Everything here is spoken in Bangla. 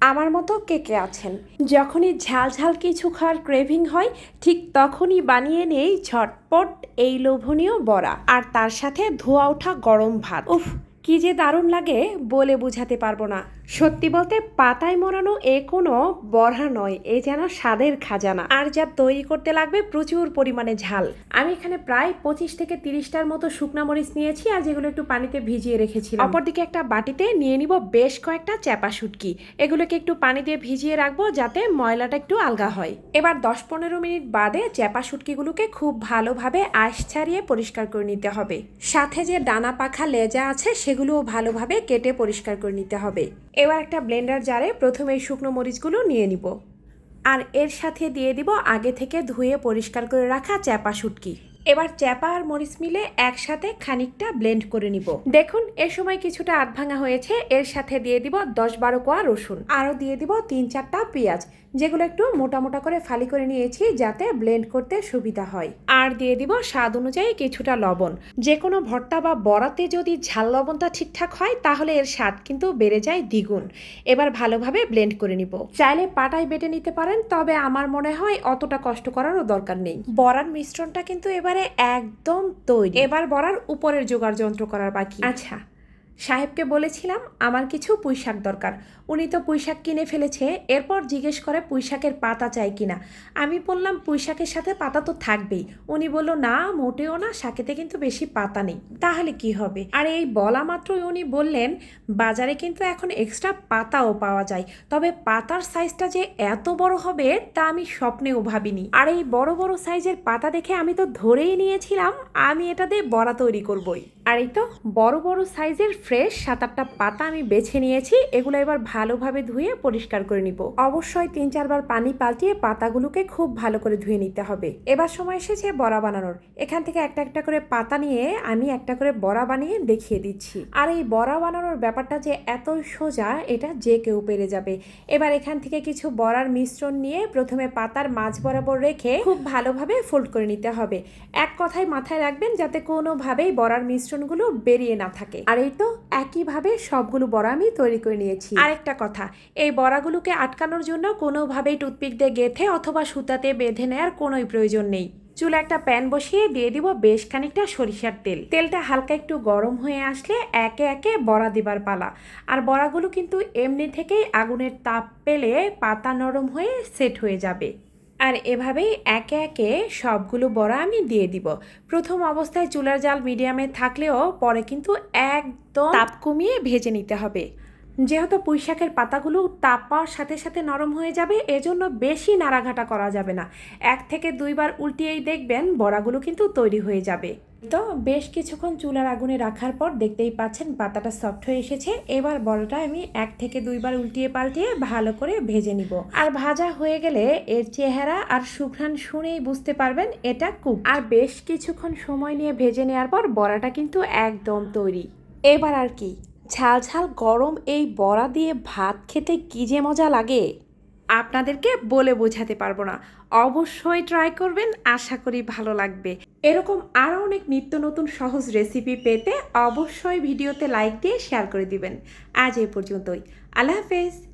আমার মতো কে কে আছেন? যখনই ঝাল ঝাল কিছু খাওয়ার ক্রেভিং হয়, ঠিক তখনই বানিয়ে নেই ঝটপট এই লোভনীয় বড়া। আর তার সাথে ধোয়া ওঠা গরম ভাত। উফ, কি যে দারুণ লাগে বলে বুঝাতে পারব না। সত্যি বলতে পাতায় মোড়ানো এ কোনো বড়া নয়, এ যেন স্বাদের খাজানা। আর যা তৈরি করতে লাগবে প্রচুর পরিমাণে ঝাল। আমি এখানে প্রায় পঁচিশ থেকে তিরিশটার মতো শুকনা মরিচ নিয়েছি আর যেগুলো একটু পানিতে ভিজিয়ে রেখেছিলাম। অপরদিকে একটা বাটিতে নিয়ে নিব বেশ কয়েকটা চ্যাপা শুটকি। এগুলোকে একটু পানি দিয়ে ভিজিয়ে রাখব যাতে ময়লাটা একটু আলগা হয়। এবার দশ পনেরো মিনিট বাদে চ্যাপা শুটকিগুলোকে খুব ভালোভাবে আঁশ ছাড়িয়ে পরিষ্কার করে নিতে হবে। সাথে যে ডানা পাখা লেজা আছে সেগুলোও ভালোভাবে কেটে পরিষ্কার করে নিতে হবে। এবার একটা ব্লেন্ডার জারে প্রথমে এই শুকনো মরিচগুলো নিয়ে নিব। আর এর সাথে দিয়ে দিব আগে থেকে ধুয়ে পরিষ্কার করে রাখা চ্যাপা শুটকি। এবার চ্যাপা আর মরিচ মিলে একসাথে খানিকটা ব্লেন্ড করে নিব। দেখুন, এ সময় কিছুটা আধ ভাঙা হয়েছে। এর সাথে দিয়ে দিব দশ বারো কোয়া রসুন। আরও দিয়ে দিব তিন চারটা পেঁয়াজ। যেগুলো একটু মোটা মোটা করে ফালি করে নিয়েছি যাতে ব্লেন্ড করতে সুবিধা হয়। আর দিয়ে দিব স্বাদ অনুযায়ী কিছুটা লবণ। যে কোনো ভর্তা বা বড়াতে যদি ঝাল লবণটা ঠিকঠাক হয়, তাহলে এর স্বাদ কিন্তু বেড়ে যায় দ্বিগুণ। এবার ভালোভাবে ব্লেন্ড করে নিব। চাইলে পাটায় বেটে নিতে পারেন, তবে আমার মনে হয় অতটা কষ্ট করারও দরকার নেই। বড়ার মিশ্রণটা কিন্তু এবারে একদম তৈরি। এবার বড়ার উপরের জোগাড় যন্ত্র করার বাকি। আচ্ছা সাহেবকে বলেছিলাম, আমার কিছু পুঁইশাক দরকার। উনি তো পুঁইশাক কিনে ফেলেছে, এরপর জিজ্ঞেস করে পুঁইশাকের পাতা চাই কিনা। আমি বললাম, পুঁইশাকের সাথে পাতা তো থাকবেই। উনি বলল, না, মোটেও না, শাকেতে কিন্তু বেশি পাতা নেই। তাহলে কি হবে? আর এই বলা মাত্রই উনি বললেন, বাজারে কিন্তু এখন এক্সট্রা পাতাও পাওয়া যায়। তবে পাতার সাইজটা যে এত বড় হবে, তা আমি স্বপ্নেও ভাবিনি। আর এই বড় বড় সাইজের পাতা দেখে আমি তো ধরেই নিয়েছিলাম, আমি এটা দিয়ে বড়া তৈরি করবই। আর এই তো বড় বড় সাইজের ফ্রেশ সাত আটটা পাতা আমি বেছে নিয়েছি, এগুলো এবার ভালোভাবে ধুয়ে পরিষ্কার করে নিব। অবশ্যই তিন চারবার পানি পাল্টিয়ে পাতাগুলোকে খুব ভালো করে ধুয়ে নিতে হবে। এবার সময় এসেছে বড়া বানানোর। এখান থেকে একটা একটা করে পাতা নিয়ে আমি একটা করে বড়া বানিয়ে দেখিয়ে দিচ্ছি। আর এই বড়া বানানোর ব্যাপারটা যে এত সোজা, এটা যে কেউ পেরে যাবে। এবার এখান থেকে কিছু বড়ার মিশ্রণ নিয়ে প্রথমে পাতার মাঝ বরাবর রেখে খুব ভালোভাবে ফোল্ড করে নিতে হবে। এক কথায় মাথায় রাখবেন যাতে কোনোভাবেই বড়ার মিশ্রণগুলো বেরিয়ে না থাকে। আর এই তো একইভাবে সবগুলো বড়া আমি তৈরি করে নিয়েছি। আরেকটা কথা, এই বড়াগুলোকে আটকানোর জন্য কোনোভাবেই টুথপিক দিয়ে গেথে অথবা সুতাতে বেঁধে নেওয়ার কোনোই প্রয়োজন নেই। চুলে একটা প্যান বসিয়ে দিয়ে দিব বেশ খানিকটা সরিষার তেল। তেলটা হালকা একটু গরম হয়ে আসলে একে একে বড়া দিবার পালা। আর বড়াগুলো কিন্তু এমনি থেকেই আগুনের তাপ পেলে পাতা নরম হয়ে সেট হয়ে যাবে। আর এভাবেই একে একে সবগুলো বড়া আমি দিয়ে দিব। প্রথম অবস্থায় চুলার জাল মিডিয়ামে থাকলেও পরে কিন্তু একদম তাপ কমিয়ে ভেজে নিতে হবে। যেহেতু পুঁইশাকের পাতাগুলো তাপ পাওয়ার সাথে সাথে নরম হয়ে যাবে, এজন্য বেশি নাড়াঘাটা করা যাবে না। এক থেকে দুইবার উল্টিয়েই দেখবেন বড়াগুলো কিন্তু তৈরি হয়ে যাবে। তো বেশ কিছুক্ষণ চুলার আগুনে রাখার পর দেখতেই পাচ্ছেন পাতাটা সফট হয়ে এসেছে। এবার বড়াটা আমি এক থেকে দুইবার উল্টিয়ে পাল্টিয়ে ভালো করে ভেজে নিব। আর ভাজা হয়ে গেলে এর চেহারা আর সুঘ্রাণ শুনেই বুঝতে পারবেন এটা কুক আর বেশ কিছুক্ষণ সময় নিয়ে ভেজে নেওয়ার পর বড়াটা কিন্তু একদম তৈরি। এবার আর কি? ঝাল ঝাল গরম এই বড়া দিয়ে ভাত খেতে কী যে মজা লাগে? আপনাদেরকে বলে বোঝাতে পারব না। অবশ্যই ট্রাই করবেন, আশা করি ভালো লাগবে। এরকম আরও অনেক নিত্য নতুন সহজ রেসিপি পেতে অবশ্যই ভিডিওতে লাইক দিয়ে শেয়ার করে দিবেন। আজ এই পর্যন্তই। আল্লাহ হাফেজ।